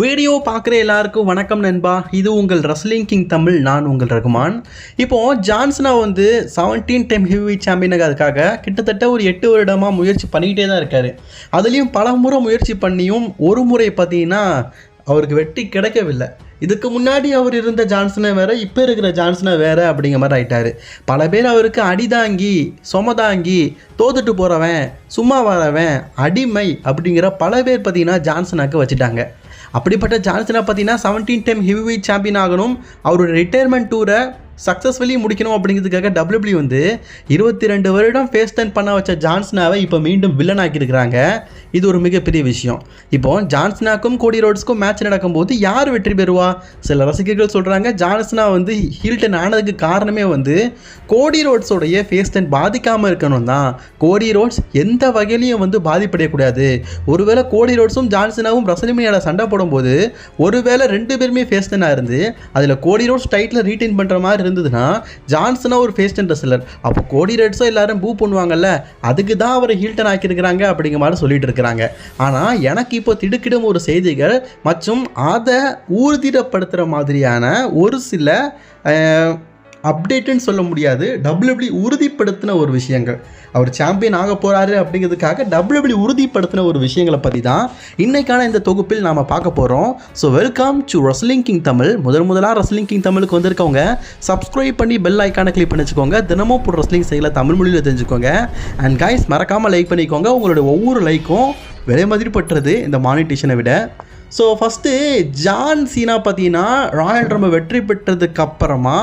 Video பார்க்குற எல்லாருக்கும் வணக்கம் நண்பா. இது உங்கள் ரஸ்லிங் கிங் தமிழ் நான் உங்கள் ரகுமான். இப்போ ஜான்சனா வந்து செவன்டீன் டைம் ஹெவி சாம்பியன் அதுக்காக கிட்டத்தட்ட ஒரு எட்டு வருடமாக முயற்சி பண்ணிக்கிட்டே தான் இருக்காரு. அதுலேயும் பல முறை முயற்சி பண்ணியும் ஒரு முறை பார்த்தீங்கன்னா அவருக்கு வெட்டி கிடைக்கவில்லை. இதுக்கு முன்னாடி அவர் இருந்த ஜான்சனை வேற இப்போ இருக்கிற ஜான்சனை வேற அப்படிங்கிற மாதிரி ஆயிட்டாரு. பல பேர் அவருக்கு அடிதாங்கி சொமதாங்கி தோத்துட்டு போகிறவன் சும்மா வரவன் அடிமை அப்படிங்கிற பல பேர் பார்த்தீங்கன்னா ஜான்சனாக்கு வச்சுட்டாங்க. அப்படிப்பட்ட ஜான்சனை பார்த்தீங்கன்னா seventeen time heavy weight champion ஆகணும். அவரோட ரிட்டையர்மெண்ட் டூரை சக்ஸஸ்ஃபுல்லி முடிக்கணும் அப்படிங்கிறதுக்காக டபிள்யூபிள்யூ வந்து இருபத்தி ரெண்டு வருடம் ஃபேஸ் டர்ன் பண்ண வச்ச ஜான்சனாவை இப்போ மீண்டும் வில்லன் ஆக்கியிருக்கிறாங்க. இது ஒரு மிகப்பெரிய விஷயம். இப்போ ஜான்சனாக்கும் கோடி ரோட்ஸ்க்கும் மேட்ச் நடக்கும்போது யார் வெற்றி பெறுவா? சில ரசிகர்கள் சொல்கிறாங்க ஜான்சனா வந்து ஹீல்டன் ஆனதுக்கு காரணமே வந்து கோடி ரோட்ஸோடைய ஃபேஸ் டர்ன் பாதிக்காமல் இருக்கணும் தான். கோடி ரோட்ஸ் எந்த வகையிலையும் வந்து பாதிப்படையக்கூடாது. ஒருவேளை கோடி ரோட்ஸும் ஜான்சனாவும் ரசலிமியாவில் சண்டை போடும்போது ஒருவேளை ரெண்டு பேருமே ஃபேஸ் டர்னாக இருந்து அதில் கோடி ரோட்ஸ் டைட்டில் ரீட்டைன் பண்ணுற மாதிரி இருந்ததுன்னா ஜான்சனா ஒரு ஃபேஸ் டென் ரெஸ்லர் அப்போ கோடி ரெட்ஸோ எல்லாரும் பூ பண்ணுவாங்கல்ல அதுக்கு தான் அவரை ஹீல்டன் ஆக்கியிருக்கிறாங்க அப்படிங்கிற மாதிரி சொல்லிட்டு இருக்கிறாங்க. ஆனால் எனக்கு இப்போ திடுக்கிடும் ஒரு செய்திகள் மற்றும் அதை ஊர்திடப்படுத்துகிற மாதிரியான ஒரு சில அப்டேட்டுன்னு சொல்ல முடியாது. டபிள்யூபிள்யூ உறுதிப்படுத்தின ஒரு விஷயங்கள். அவர் சாம்பியன் ஆக போகிறாரு அப்படிங்கிறதுக்காக டபிள்யூபிள்யூ உறுதிப்படுத்தின ஒரு விஷயங்களை பற்றி தான் இன்னைக்கான இந்த தொகுப்பில் நாம் பார்க்க போகிறோம் so welcome to wrestling king Tamil முதல் முதலாக ரஸ்லிங் கிங் தமிழுக்கு வந்திருக்கவங்க சப்ஸ்கிரைப் பண்ணி பெல் ஐக்கானை கிளிக் பண்ணி வச்சுக்கோங்க தினமும் இப்போ ரஸ்லிங் செய்யல தமிழ் மொழியில் தெரிஞ்சுக்கோங்க. அண்ட் கைஸ் மறக்காமல் லைக் பண்ணிக்கோங்க. உங்களோட ஒவ்வொரு லைக்கும் விலை மதிப்பற்றது இந்த மானிட்டேஷனை விட. ஸோ ஃபஸ்ட்டு ஜான் சீனா பார்த்தீங்கன்னா ராயல் ரம்ப வெற்றி பெற்றதுக்கு அப்புறமா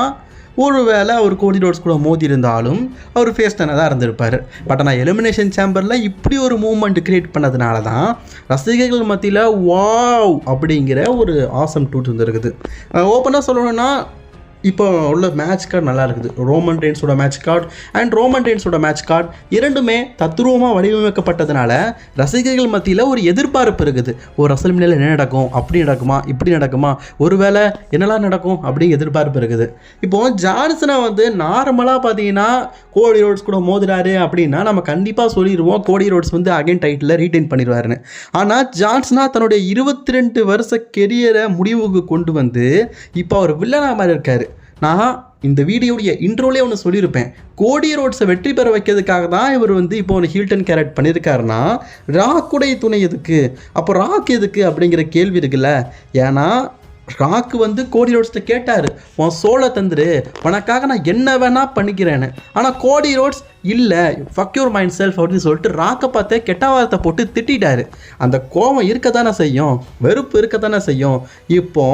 ஒருவேளை அவர் கோடி ரோட்ஸ் கூட மோதி இருந்தாலும் அவர் ஃபேஸ் தானே தான் இருந்திருப்பார். பட் ஆனால் எலிமினேஷன் சேம்பரில் இப்படி ஒரு மூமெண்ட் கிரியேட் பண்ணதுனால தான் ரசிகர்கள் மத்தியில் வாவ் அப்படிங்கிற ஒரு ஆசம் டூட் வந்துருக்குது ஓப்பனாக சொல்லணும்னா இப்போ உள்ள மேட்ச் கார்டு நல்லா இருக்குது. ரோமன் ரெயின்ஸோட மேட்ச் கார்டு அண்ட் ரோமன் ரெயின்ஸோட மேட்ச் கார்டு இரண்டுமே தத்ரூபமாக வடிவமைக்கப்பட்டதுனால ரசிகர்கள் மத்தியில் ஒரு எதிர்பார்ப்பு இருக்குது. ஒரு ரசல்மினில் என்ன நடக்கும்? அப்படி நடக்குமா? இப்படி நடக்குமா? ஒருவேளை என்னெல்லாம் நடக்கும்? அப்படிங்கிற எதிர்பார்ப்பு இருக்குது. இப்போ ஜான்சனை வந்து நார்மலாக பார்த்தீங்கன்னா கோடி ரோட்ஸ் கூட மோதுறாரு அப்படின்னா நம்ம கண்டிப்பாக சொல்லிடுவோம் கோடி ரோட்ஸ் வந்து அகைன் டைட்டில் ரீட்டைன் பண்ணிடுவாருன்னு. ஆனால் ஜான்சனா தன்னுடைய இருபத்தி ரெண்டு வருஷ கெரியரை முடிவுக்கு கொண்டு வந்து இப்போ அவர் வில்லனா மாதிரி இருக்கார் நான் இந்த வீடியோடைய இன்ட்ரோலே ஒன்று சொல்லியிருப்பேன். கோடி ரோட்ஸை வெற்றி பெற வைக்கிறதுக்காக தான் இவர் வந்து இப்போ ஒரு ஹீல்டன் கேரட் பண்ணியிருக்காருன்னா ராக்குடைய துணை எதுக்கு? அப்போ ராக் எதுக்கு அப்படிங்கிற கேள்வி இருக்குல்ல. ஏன்னா ராக்கு வந்து கோடி ரோட்ஸ்கிட்ட கேட்டார் உன் சோலை தந்துரு உனக்காக நான் என்ன வேணால் பண்ணிக்கிறேன்னு. ஆனால் கோடி ரோட்ஸ் இல்லை ஃபக்யூர் மைண்ட் செல்ஃப் அப்படின்னு சொல்லிட்டு ராக்கை பார்த்தே கெட்ட வார்த்தை போட்டு திட்டாரு அந்த கோபம் இருக்க தானே செய்யும் வெறுப்பு இருக்க தானே செய்யும். இப்போ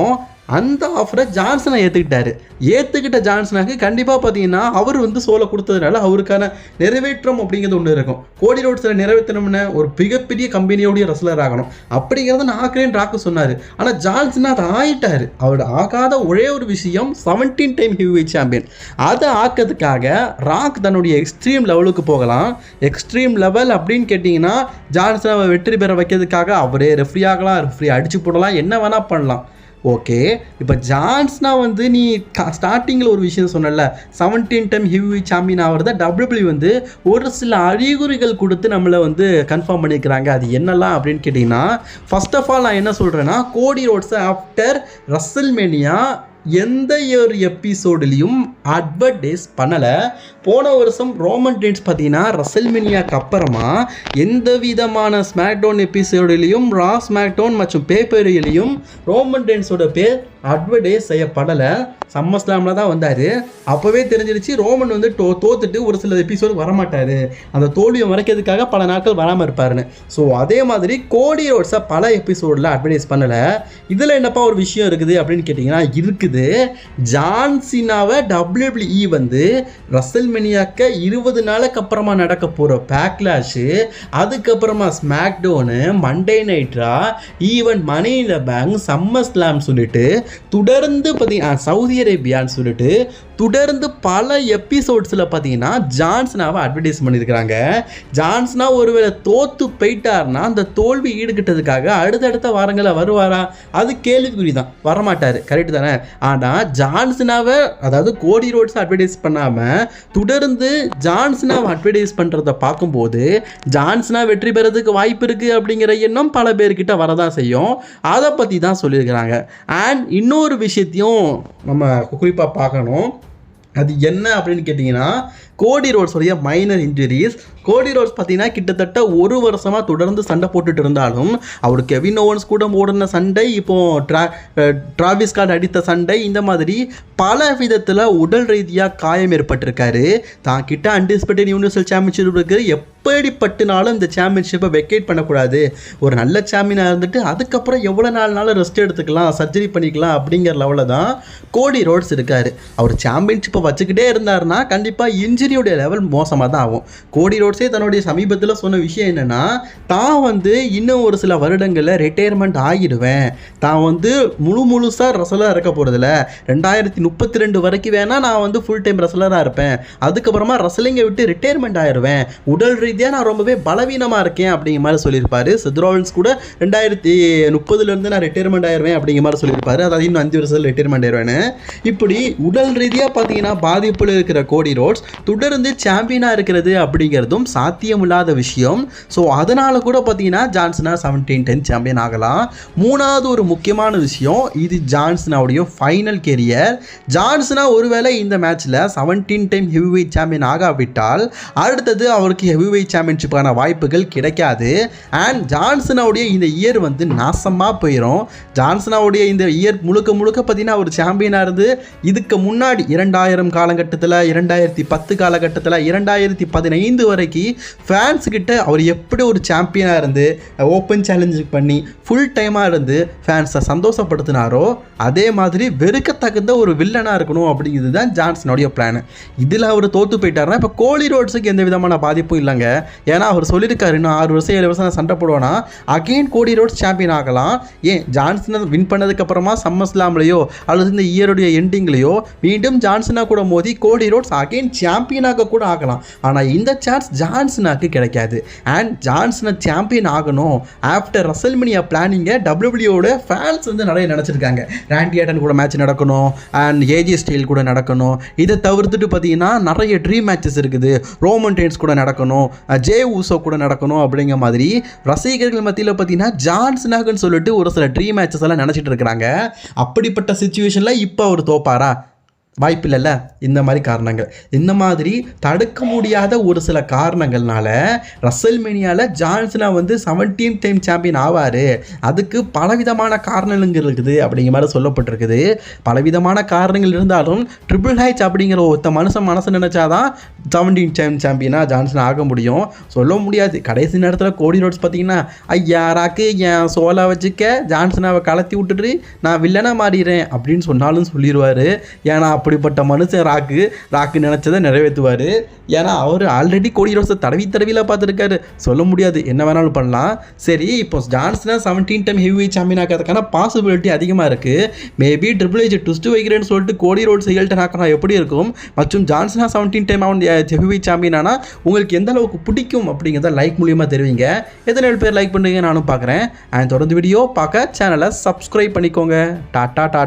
அந்த ஆஃபரை ஜான்சனை ஏற்றுக்கிட்டாரு ஏற்றுக்கிட்ட ஜான்சனாக்கு கண்டிப்பாக பார்த்தீங்கன்னா அவர் வந்து சோலை கொடுத்ததுனால அவருக்கான நிறைவேற்றம் அப்படிங்கிறது ஒன்று இருக்கும். கோடி ரோட்ஸில் நிறைவேற்றணும்னு ஒரு மிகப்பெரிய கம்பெனியோடைய ரசலர் ஆகணும். அப்படிங்கிறத நான் ராக்கு சொன்னார். ஆனால் ஜான்சன் அதை ஆயிட்டார். அவர் ஆகாத ஒரே ஒரு விஷயம் செவன்டீன் டைம் ஹெவி சாம்பியன் அதை ஆக்கிறதுக்காக ராக் தன்னுடைய எக்ஸ்ட்ரீம் லெவலுக்கு போகலாம். எக்ஸ்ட்ரீம் லெவல் அப்படின்னு கேட்டிங்கன்னா ஜான்சனை வெற்றி பெற வைக்கிறதுக்காக அவரே ரெஃப்ரி ஆகலாம் ரெஃப்ரி அடிச்சு போடலாம் என்ன வேணால் பண்ணலாம். ஓகே இப்போ ஜான்ஸ்னா வந்து நீ ஸ்டார்டிங்கில் ஒரு விஷயம் சொன்னல செவன்டீன் டைம் ஹெவி சாம்பியன் ஆகிறத டபிள்யூபிள்யூ வந்து ஒரு சில அறிகுறிகள் கொடுத்து நம்மளை வந்து கன்ஃபார்ம் பண்ணிக்கிறாங்க அது என்னெல்லாம் அப்படின்னு கேட்டிங்கன்னா ஃபர்ஸ்ட் ஆஃப் ஆல் நான் என்ன சொல்கிறேன்னா கோடி ரோட்ஸை ஆஃப்டர் ரசல்மேனியா எந்த ஒரு எபிசோடுலேயும் அட்வர்டைஸ் பண்ணலை. போன வருஷம் ரோமன் டேன்ஸ் பார்த்தீங்கன்னா ரசல்மினியாக்கு அப்புறமா எந்த விதமான ஸ்மாக்டவுன் எபிசோடுலேயும் ரா ஸ்மாக்டவுன் மற்றும் பேப்பரிலையும் ரோமன் டேன்ஸோட பேர் அட்வர்டைஸ் செய்யப்படலை. சம்மர் ஸ்லாமில் தான் வந்தார். அப்போவே தெரிஞ்சிருச்சு ரோமன் வந்து தோ தோத்துட்டு ஒரு சில எபிசோடு வரமாட்டார். அந்த தோல்வியை மறைக்கிறதுக்காக பல நாட்கள் வராமல் இருப்பாருன்னு. ஸோ அதே மாதிரி கோடி ரோட்ஸை பல எபிசோடில் அட்வர்டைஸ் பண்ணலை. இதில் என்னப்பா ஒரு விஷயம் இருக்குது அப்படின்னு கேட்டிங்கன்னா இருக்குது. ஜான்சினாவை டபிள்யூபிள்யூஇ வந்து ரசல்மெனியாக்க இருபது நாளுக்கு அப்புறமா நடக்க போகிற பேக்லாஷு அதுக்கப்புறமா ஸ்மாக்டோனு மண்டே நைட்ரா ஈவன் மணி இந்த பேங்க் சம்மர் ஸ்லாம் சொல்லிட்டு தொடர்ந்து பார்த்தீங்கன்னா சவுதி அரேபியான்னு சொல்லிட்டு தொடர்ந்து பல எபிசோட்ஸில் பார்த்தீங்கன்னா ஜான்சனாவை அட்வர்டைஸ் பண்ணியிருக்கிறாங்க. ஜான்சனா ஒருவேளை தோத்து போயிட்டார்னா அந்த தோல்வி ஈடுகட்டதுக்காக அடுத்தடுத்த வாரங்களில் வருவாரா? அது கேள்விக்குறி தான் வரமாட்டார். கரெக்டு தானே? ஆனால் ஜான்சனாவை அதாவது கோடி ரோட்ஸ் அட்வர்டைஸ் பண்ணாமல் தொடர்ந்து ஜான்சனாவை அட்வர்டைஸ் பண்ணுறத பார்க்கும்போது ஜான்சனா வெற்றி பெறதுக்கு வாய்ப்பு இருக்குது அப்படிங்கிற எண்ணம் பல பேர்கிட்ட வரதான் செய்யும். அதை பற்றி தான் சொல்லியிருக்கிறாங்க. அண்ட் இன்னொரு விஷயத்தையும் நம்ம குறிப்பாக பார்க்கணும். அது என்ன அப்படின்னு கேட்டிங்கன்னா கோடி ரோட்ஸோடைய மைனர் இன்ஜுரிஸ் கோடி ரோட்ஸ் பார்த்தீங்கன்னா கிட்டத்தட்ட ஒரு வருஷமாக தொடர்ந்து சண்டை போட்டுட்டு இருந்தாலும் அவர் கெவின் ஓவன்ஸ் கூட ஓடின சண்டை இப்போ ட்ரா டிராவிஸ் கார்டு அடித்த சண்டை இந்த மாதிரி பல விதத்தில் உடல் ரீதியாக காயம் ஏற்பட்டிருக்காரு. தான் கிட்ட அன்டிஸ்பெக்டட் யூனிவர்சல் சாம்பியன்ஷிப் இருக்குது எப்படிப்பட்டனாலும் இந்த சாம்பியன்ஷிப்பை வெக்கேட் பண்ணக்கூடாது. ஒரு நல்ல சாம்பியனாக இருந்துட்டு அதுக்கப்புறம் எவ்வளோ நாள்னாலும் ரெஸ்ட் எடுத்துக்கலாம் சர்ஜரி பண்ணிக்கலாம் அப்படிங்கிற லெவலில் தான் கோடி ரோட்ஸ் இருக்கார். அவர் சாம்பியன்ஷிப்பை வச்சுக்கிட்டே இருந்தாருன்னா கண்டிப்பாக இன்ஜுரியோடைய லெவல் மோசமாக தான் ஆகும். கோடி ரோட்ஸ் தன்னுடைய சமீபத்தில் சொன்ன விஷயம் என்னென்னா தான் வந்து இன்னும் ஒரு சில வருடங்களில் ரிட்டையர்மெண்ட் ஆகிடுவேன். தான் வந்து முழு முழுசாக ரசலாக இருக்க போகிறதில்ல ரெண்டாயிரத்தி முப்பத்தி ரெண்டு வரைக்கும் வேணால் நான் வந்து ஃபுல் டைம் ரசலராக இருப்பேன். அதுக்கப்புறமா ரசலிங்கை விட்டு ரிட்டையர்மெண்ட் ஆயிடுவேன் உடல் ரீதியாக நான் ரொம்பவே பலவீனமாக இருக்கேன் அப்படிங்கிற மாதிரி சொல்லியிருப்பார். சித்ரோவன்ஸ் கூட ரெண்டாயிரத்தி முப்பதுலேருந்து நான் ரிட்டையர்மெண்ட் ஆயிடுவேன் அப்படிங்கிற மாதிரி சொல்லியிருப்பாரு. அதாவது இன்னும் அஞ்சு வருஷத்தில் ரிட்டையர்மெண்ட் ஆயிடுவேன்னு இப்படி உடல் ரீதியாக பார்த்தீங்கன்னா பாதிப்பில் இருக்கிற கோடி ரோட்ஸ் தொடர்ந்து சாம்பியனாக இருக்கிறது அப்படிங்கிறதும் சாத்தியமில்லாத விஷயம். ஸோ அதனால் கூட பார்த்தீங்கன்னா ஜான்சனா செவன்டீன் டென் சாம்பியன் ஆகலாம். மூணாவது ஒரு முக்கியமான விஷயம் இது ஜான்சனாவுடைய ஃபைனல் கெரியர் ஜான்சனா ஒருவேளை இந்த மேட்ச்சில் seventeen time heavy weight champion ஆகாவிட்டால் அடுத்தது அவருக்கு ஹெவி வெயிட் சாம்பியன்ஷிப்பான வாய்ப்புகள் கிடைக்காது. அண்ட் ஜான்சனாவுடைய இந்த இயர் வந்து நாசமாக போயிடும் ஜான்சனாவுடைய இந்த இயர் முழுக்க முழுக்க பார்த்தீங்கன்னா ஒரு சாம்பியனாக இருந்து இதுக்கு முன்னாடி இரண்டாயிரம் காலகட்டத்தில் இரண்டாயிரத்தி பத்து காலகட்டத்தில் இரண்டாயிரத்தி பதினைந்து வரைக்கும் ஃபேன்ஸ் கிட்ட அவர் எப்படி ஒரு சாம்பியனாக இருந்து ஓப்பன் சேலஞ்சு பண்ணி ஃபுல் டைமாக இருந்து ஃபேன்ஸை சந்தோஷப்படுத்தினாரோ அதே மாதிரி வெறுக்கத்தகுந்த ஒரு வில்லனாக இருக்கணும் அப்படிங்கிறது தான் ஜான்சனுடைய பிளான் இதில் அவர் தோற்று போயிட்டாருன்னா இப்போ கோலி ரோட்ஸுக்கு எந்த விதமான பாதிப்பும் இல்லைங்க. ஏன்னா அவர் சொல்லியிருக்காரு இன்னும் ஆறு வருஷம் ஏழு வருஷம் நான் சண்டை போடுவேன்னா அகெயின் கோடி ரோட்ஸ் சாம்பியன் ஆகலாம். ஏன் ஜான்சனை வின் பண்ணதுக்கப்புறமா சம்மர் ஸ்லாம்லையோ அல்லது இந்த இயருடைய எண்டிங்லையோ மீண்டும் ஜான்சனாக கூட மோதி கோடி ரோட்ஸ் அகெயின் சாம்பியனாக கூட ஆகலாம். ஆனால் இந்த சான்ஸ் ஜான்சனாக்கு கிடைக்காது. அண்ட் ஜான்சனை சாம்பியன் ஆகணும். ஆஃப்டர் ரசல்மினியா பிளானிங்கை டபிள்யூபிள்யூட ஃபேன்ஸ் வந்து நிறைய நினச்சிருக்காங்க. ரேண்டி ஆட்டன் கூட மேட்ச் நடக்கணும். அண்ட் ஏஜி ஸ்டைல் கூட நடக்கணும். இதை தவிர்த்துட்டு பார்த்தீங்கன்னா நிறைய ட்ரீம் மேட்சஸ் இருக்குது. ரோமன் டெயின்ஸ் கூட நடக்கணும். ஜே ஊசோ கூட நடக்கணும் அப்படிங்கிற மாதிரி ரசிகர்கள் மத்தியில் பார்த்தீங்கன்னா ஜான்சனாகன்னு சொல்லிட்டு ஒரு சில ட்ரீம் மேட்சஸ் எல்லாம் நினச்சிட்டு இருக்கிறாங்க. அப்படிப்பட்ட சுச்சுவேஷனில் இப்போ அவர் தோப்பாரா? வாய்ப்பில்லைல்ல? இந்த மாதிரி காரணங்கள். இந்த மாதிரி தடுக்க முடியாத ஒரு சில காரணங்கள்னால ரசல்மேனியாவில் ஜான்சனா வந்து செவன்டீன் டைம் சாம்பியன் ஆவார். அதுக்கு பலவிதமான காரணங்கள் இருக்குது அப்படிங்கிற மாதிரி சொல்லப்பட்டிருக்குது. பலவிதமான காரணங்கள் இருந்தாலும் ட்ரிபிள் ஹைச் அப்படிங்கிற ஒருத்த மனுஷன் மனசு நினச்சாதான் செவன்டீன் டைம் சாம்பியனாக ஜான்சன் ஆக முடியும். சொல்ல முடியாது. கடைசி நேரத்தில் கோடி ரோட்ஸ் பார்த்தீங்கன்னா ஐயாராக்கு என் சோலா வச்சுக்க ஜான்சனாவை கலத்தி விட்டுட்டு நான் வில்லனாக மாறிடுறேன் அப்படின்னு சொன்னாலும் சொல்லிடுவார் ஏன்னா அப்படிப்பட்ட மனுஷன் ராக்கு ராக்கு நினச்சதை நிறைவேற்றுவார். ஏன்னா அவர் ஆல்ரெடி கோடி ரோஸை தடவி தடவியில் பார்த்துருக்காரு. சொல்ல முடியாது. என்ன வேணாலும் பண்ணலாம். சரி இப்போ John Cena seventeen time heavy champion ஆக்கிறதுக்கான possibility அதிகமாக இருக்குது மேபி ட்ரிபிள் ஏஜ் ட்விஸ்ட் வைக்கிறேன்னு சொல்லிட்டு கோடி ரோட்ஸ் ஹெல்டன் ஆக்கினா எப்படி இருக்கும்? மற்றும் ஜான்சனா செவன்டீன் டைம் அவன் ஹெவி சாம்பியன் ஆனால் உங்களுக்கு எந்த அளவுக்கு பிடிக்கும் அப்படிங்கிறத லைக் மூலியமாக தெரிவிங்க. எத்தனை பேர் லைக் பண்ணுங்க நானும் பார்க்குறேன். அண்ட் தொடர்ந்து வீடியோ பார்க்க சேனலை சப்ஸ்கிரைப் பண்ணிக்கோங்க. டாட்டா டாட்டா.